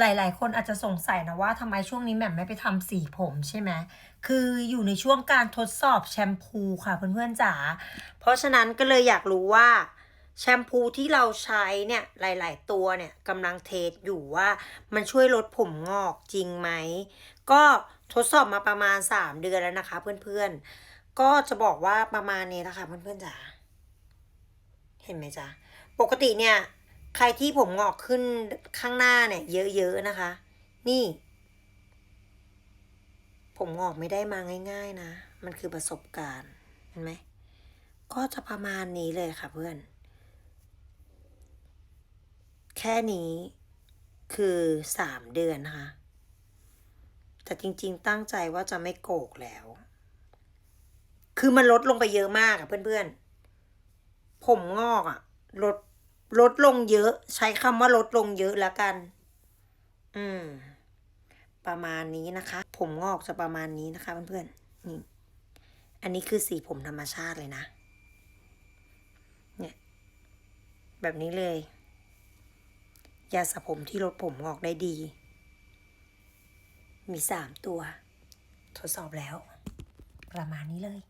หลาย ๆ คนอาจจะสงสัยนะว่าทำไมช่วงนี้แหม่มไม่ไปทำสีผมใช่ไหม คืออยู่ในช่วงการทดสอบแชมพูค่ะเพื่อนๆจ๋า เพราะฉะนั้นก็เลยอยากรู้ว่าแชมพูที่เราใช้เนี่ยหลาย ๆ ตัวเนี่ยกำลังเทสอยู่ว่ามันช่วยลดผมงอกจริงไหม ก็ทดสอบมาประมาณ 3 เดือนแล้วนะคะ เพื่อน ๆ ก็จะบอกว่าประมาณนี้นะคะเพื่อน ๆ จ๋า เห็นไหมจ๊ะ ปกติเนี่ย ใครที่ผมงอกขึ้นข้างหน้าเนี่ย เยอะๆนะคะ นี่ ผมงอกไม่ได้มาง่าย ๆ นะ มันคือประสบการณ์เห็นไหมก็จะประมาณนี้เลยค่ะเพื่อน แค่นี้คือสามเดือนนะคะ แต่จริงๆ ตั้งใจว่าจะไม่โกกแล้ว คือมันลดลงไปเยอะมากอะเพื่อนๆ ผมงอกอะลด ลดลงเยอะ ใช้คำว่าลดลงเยอะแล้วกัน อืม ประมาณนี้นะคะ ผมงอกจะประมาณนี้นะคะเพื่อนๆนี่ อันนี้คือสีผมธรรมชาติเลยนะ เนี่ย แบบนี้เลยยาสระผมที่ลดผมงอกได้ดี มีสามตัว ทดสอบแล้ว ประมาณนี้เลย